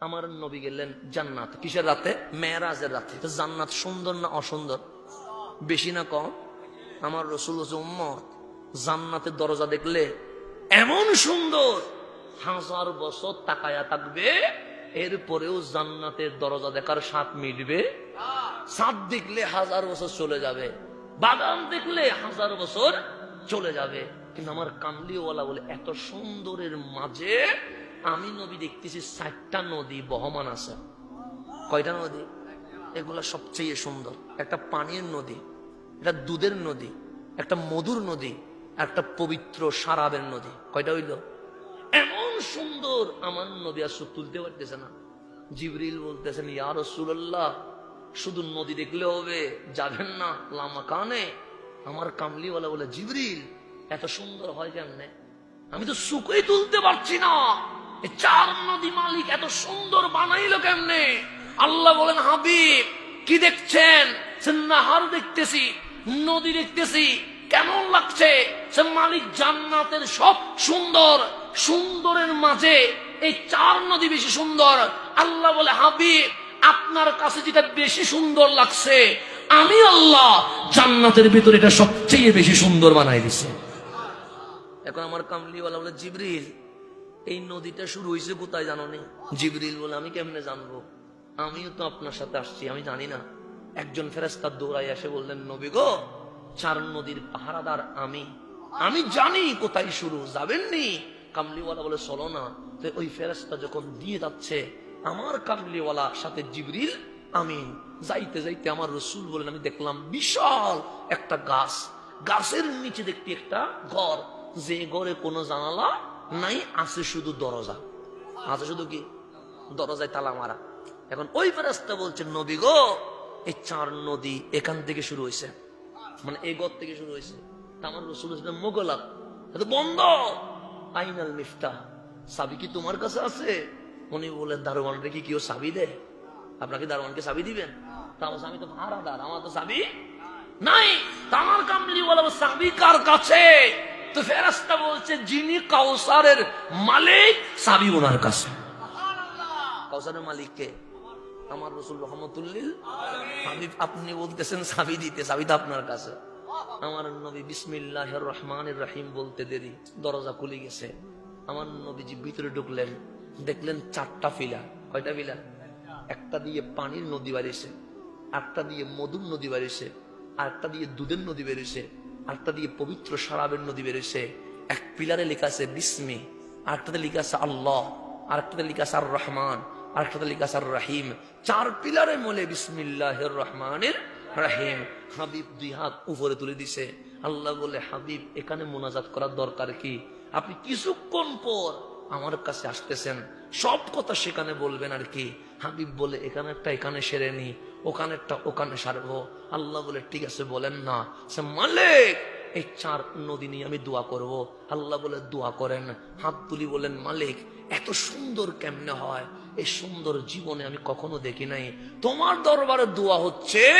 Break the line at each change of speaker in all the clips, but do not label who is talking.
আমার নবী গেলেন জান্নাত। কিসের রাতে? মেয়েরাজের রাতে। জান্নাত সুন্দর না অসুন্দর? বেশি না কম? আমার রসুল উম্মত। জান্নাতের দরজা দেখলে এমন সুন্দর। হাজার বছর তাকায়া থাকবে, এরপরেও জান্নাতের দরজা দেখার স্বাদ মিটবে। সাত দেখলে হাজার বছর চলে যাবে। বাগান দেখলে হাজার বছর চলে যাবে। কিন্তু আমার কামলিওয়ালা বলে, এত সুন্দরের মাঝে আমি নবী দেখতেছি চারটা নদী বহমান আছে। কয়টা নদী? এগুলা সবচেয়ে সুন্দর। একটা পানির নদী, একটা দুধের নদী, একটা মধুর নদী, একটা পবিত্র সারাবের নদী। কয়টা হইল? এমন সুন্দর আমার নবী আর সুখ তুলতে পারতেছে না। জিবরিল বলতেছেন, ইয়া রসুল্লাহ শুধু নদী দেখলে হবে, যাবেন না, লামা কানে? আমার কামলিওয়ালা বলে, জিবরিল, এত সুন্দর হয় কেমনে? আমি তো সুখই তুলতে পারছি না। চার নদী মালিক এত সুন্দর বানাইলো কেমনে? আল্লাহ বলেন, হাবিব, কি দেখছেন? নাহার দেখতেছি, নদী দেখতেছি, কেমন লাগছে? সে মালিক জান্নাতের সব সুন্দর, সুন্দরের মাঝে এই চার নদী বেশি সুন্দর। আল্লাহ বলে, হাবিব, আপনার কাছে যেটা বেশি সুন্দর লাগছে, আমি আল্লাহ জান্নাতের ভিতরে এটা সবচেয়ে বেশি সুন্দর বানাই দিছে। এখন আমার কামলিওয়ালা বলে, জিবরিল এই নদীটা শুরু হয়েছে কোথায় জানো নি? জিবরিল বলে, আমি কেমনে জানব? আমিও তো আপনার সাথে আসছি, আমি জানি না। একজন ফেরেস্তার দৌড়াই এসে বললেন, নবী গো, চার নদীর পাহারাদার আমি। আমি জানি কোথায় শুরু, যাবেননি? কামলিওয়ালা বলে, চলো না। তো ওই ফেরেস্তা যখন দিয়ে যাচ্ছে, আমার কামলিওয়ালা সাথে জিবরিল, আমি যাইতে যাইতে আমার রসুল বলেন, আমি দেখলাম বিশাল একটা গাছ। গাছের নিচে দেখতে একটা ঘর। যে ঘরে কোনো জানালা নাই, আছে শুধু দরজা। আছে শুধু কি? দরজায় তালা মারা। এখন ওই ফেরাস্তা বলছে, নবী গো, এই চার নদী এখান থেকে শুরু হয়েছে মানে এই ঘর থেকে শুরু হয়েছে তা আমার রসুল মোগলাপ এটা বন্ধ। আইনাল মিফতা সাবি কি তোমার কাছে আছে? উনি বলে দারোয়ান রেখে কেউ সাবি দেয়? আপনাকে দারোয়ানকে সাবি দিবেন? তাও আমি তো ভাড়াদার আমার তো চাবি নাই। তামার কামলি বলে চাবি কার কাছে? তো ফেরাস্তা বলছে যিনি কাউসারের মালিক চাবি ওনার কাছে। কাউসারের মালিককে আমার রসুল রহমতুল্লিল। আপনি বলতেছেন চাবি দিতে চাবি তো আপনার কাছে। আমার নবী বিসমিল্লাহ রহমানের রাহিম বলতে দেরি দরজা খুলে গেছে। আমার নবীজি ভিতরে ঢুকলেন দেখলেন চারটা ফিলা। কয়টা ফিলা? একটা দিয়ে পানির নদী বাড়িছে একটা দিয়ে মধুর নদী বাড়িছে আরেকটা দিয়ে দুধের নদী বেরিয়েছে আরেকটা দিয়ে পবিত্র সারাবের নদী বেরিয়েছে এক পিলারে লেখা আছে, বিস্মি। আরেকটাতে লেখা আছে, আল্লাহ। আরেকটাতে লেখা আছে আর রহমান আরেকটাতে লেখা আছে আর রাহিম চার পিলারে মলে বিসমিল্লাহ রহমানের রাহিম। হাবিব দুই হাত উপরে তুলে দিছে। আল্লাহ বলে, হাবিব, এখানে মোনাজাত করার দরকার কি? আপনি কিছুক্ষণ পর আমার কাছে আসতেছেন। সব কথা সেখানে বলবেন আর কি। হাবিব বলে, এখানে একটা, এখানে সেরে নি, ওখানে একটা, ওখানে সারবো। আল্লাহ বলে, ঠিক আছে, বলেন না। সে, মালিক, এই চার নদী নিয়ে আমি দোয়া করব। আল্লাহ বলে, দোয়া করেন। হাত তুলি বলেন, মালিক, এত সুন্দর কেমনে হয়? এই সুন্দর জীবনে আমি কখনো দেখি নাই। তোমার দরবারে দোয়া হচ্ছে,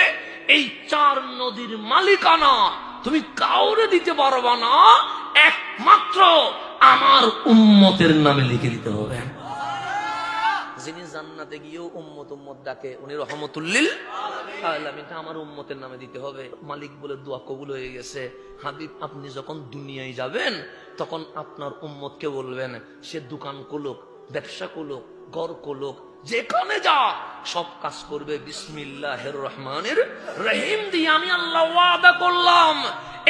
এই চার নদীর মালিকানা তুমি কাউরে দিতে পারবা না। একমাত্র আমার উম্মতের নামে লিখে দিতে হবে। যিনি জান্নাতে গিয়েও উম্মত উম্মত ডাকে, উনি রহমতুল্লিল আমার উম্মতের নামে দিতে হবে। মালিক বলে দোয়া কবুল হয়ে গেছে। হাবিব, আপনি যখন দুনিয়ায় যাবেন, তখন আপনার উম্মতকে বলবেন, সে দোকান করুক ব্যবসা করুক গড় করুক যেখানে যা, সব কাজ করবে বিসমিল্লাহ রহমানের রহিম দিয়ে আমি আল্লাহ ওয়াদা করলাম।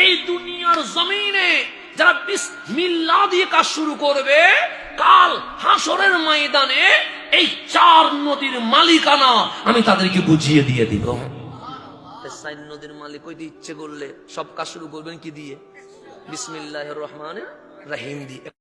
এই দুনিয়ার জমিনে যারা বিসমিল্লাহ দিয়ে কাজ শুরু করবে, কাল হাসরের ময়দানে এই চার নদীর মালিকানা আমি তাদেরকে বুঝিয়ে দিয়ে দিব। সাইন নদীর মালিক ওই ইচ্ছে করলে সব কাজ শুরু করবেন কি দিয়ে? বিসমিল্লাহ রহমান রাহিম দিয়ে।